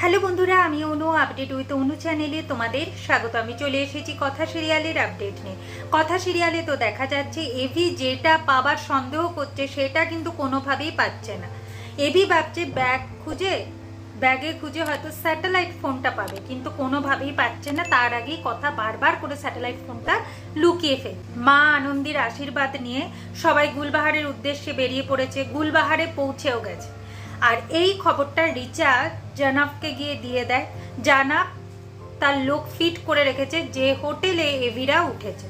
Hello বন্ধুরা, আমি অনু update with অনু চ্যানেলে তোমাদের স্বাগত। আমি চলে এসেছি কথা সিরিয়ালের আপডেট নিয়ে। কথা সিরিয়ালে তো দেখা যাচ্ছে এভি যেটা পাবার সন্দেহ করছে, সেটা কিন্তু কোনোভাবেই পাচ্ছে না। এভি ভাবছে ব্যাগ খুঁজে ব্যাগে খুঁজে হয়তো স্যাটেলাইট ফোনটা পাবে। কিন্তু কোনোভাবেই পাচ্ছে না। তার আগেই কথা বারবার করে স্যাটেলাইট ফোনটা লুকিয়ে ফেল। মা আনন্দের আশীর্বাদ নিয়ে সবাই গুলবাহারের উদ্দেশ্যে বেরিয়ে পড়েছে। গুলবাহারে পৌঁছেও গেছে। আর এই খবরটা রিচা জানাবকে গিয়ে দিয়ে দেয়। জানাব তার লোক ফিট করে রেখেছে যে হোটেলে এভিরা উঠেছে।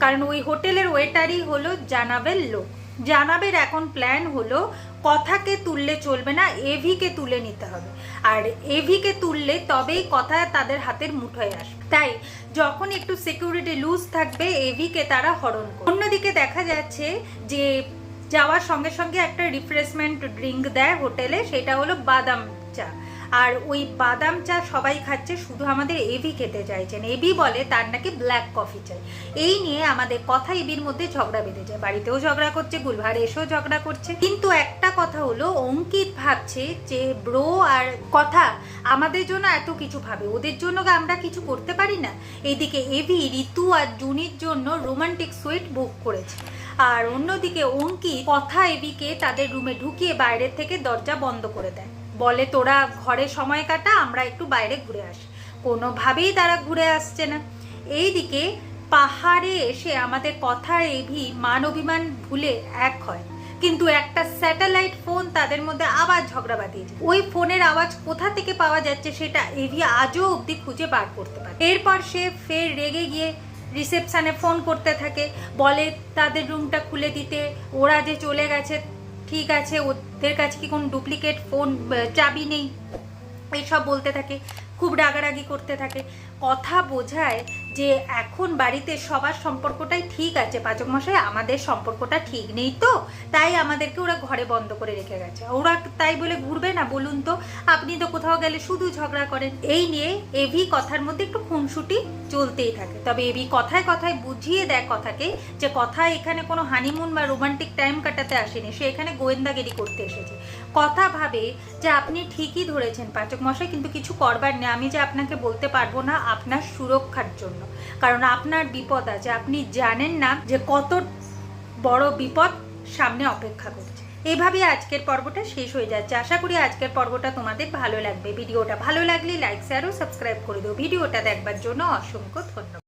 কারণ ওই হোটেলের ওয়েটারই হলো জানাবের লোক। জানাবের এখন প্ল্যান হলো কথাকে তুললে চলবে না, এভিকে তুলে নিতে হবে। আর এভিকে তুললে তবেই কথা তাদের হাতের মুঠোয় আসবে। তাই যখন একটু সিকিউরিটি লুজ থাকবে, এভিকে তারা হরণ অন্যদিকে দেখা যাচ্ছে যে যাওয়ার সঙ্গে সঙ্গে একটা রিফ্রেশমেন্ট ড্রিঙ্ক দেয় হোটেলে, সেটা হলো বাদাম চা। আর ওই বাদাম চা সবাই খাচ্ছে, শুধু আমাদের এভি খেতে চাইছেন। এভি বলে তার নাকি ব্ল্যাক কফি চাই এই নিয়ে আমাদের কথা এবির মধ্যে ঝগড়া বেঁধে যায় বাড়িতেও ঝগড়া করছে গুলভার এসেও ঝগড়া করছে। কিন্তু একটা কথা হলো, অঙ্কিত ভাবছে যে ব্রো আর কথা আমাদের জন্য এত কিছু ভাবে, ওদের জন্য আমরা কিছু করতে পারি না? এইদিকে এভি ঋতু আর জুনির জন্য রোমান্টিক সুইট বুক করেছে। আর অন্যদিকে অঙ্কি কথা এবিকে তাদের রুমে ঢুকিয়ে বাইরের থেকে দরজা বন্ধ করে দেয়। বলে, তোরা ঘরে সময় কাটা, আমরা একটু বাইরে ঘুরে আসি। কোনোভাবেই তারা ঘুরে আসছে না। এইদিকে পাহাড়ে এসে আমাদের কথা এভি মান অভিমান ভুলে এক হয়। কিন্তু একটা স্যাটেলাইট ফোন তাদের মধ্যে আবার ঝগড়া বাঁধিয়েছে ওই ফোনের আওয়াজ কোথা থেকে পাওয়া যাচ্ছে, সেটা এভি আজও অবধি খুঁজে বার করতে পারে এরপর সে ফের রেগে গিয়ে রিসেপশনে ফোন করতে থাকে, বলে তাদের রুমটা খুলে দিতে। ওরা যে চলে গেছে, ঠিক আছে, ওদের কাছে কি কোনো ডুপ্লিকেট ফোন চাবি নেই? এইসব বলতে থাকে, খুব রাগারাগি করতে থাকে। কথা বোঝায় যে এখন বাড়িতে সবার সম্পর্কটাই ঠিক আছে, পাচক মশাই, আমাদের সম্পর্কটা ঠিক নেই তো? তাই আমাদেরকে ওরা ঘরে বন্ধ করে রেখে গেছে। ওরা তাই বলে ঘুরবে না, বলুন তো? আপনি তো কোথাও গেলে শুধু ঝগড়া করেন। এই নিয়ে এভি কথার মধ্যে একটু খুনসুটি চলতেই থাকে। তবে এভি কথায় কথায় বুঝিয়ে দেয় কথাকে যে কথা এখানে কোনো হানিমুন বা রোমান্টিক টাইম কাটাতে আসেনি। সে এখানে গোয়েন্দাগিরি করতে এসেছে। কথা ভাবে যে আপনি ঠিকই ধরেছেন, পাচক মশাই, কিন্তু কিছু করবার নেই। আমি যে আপনাকে বলতে পারব না আপনার সুরক্ষার জন্য। কারণ আপনার বিপদ আছে। আপনি জানেন না যে কত বড় বিপদ সামনে অপেক্ষা করছে। এইভাবে আজকের পর্বটা শেষ হয়ে যাচ্ছে। আশা করি আজকের পর্বটা তোমাদের ভালো লাগবে। ভিডিওটা ভালো লাগলে লাইক শেয়ার ও সাবস্ক্রাইব করে দিও। ভিডিওটা দেখবার জন্য অসংখ্য ধন্যবাদ।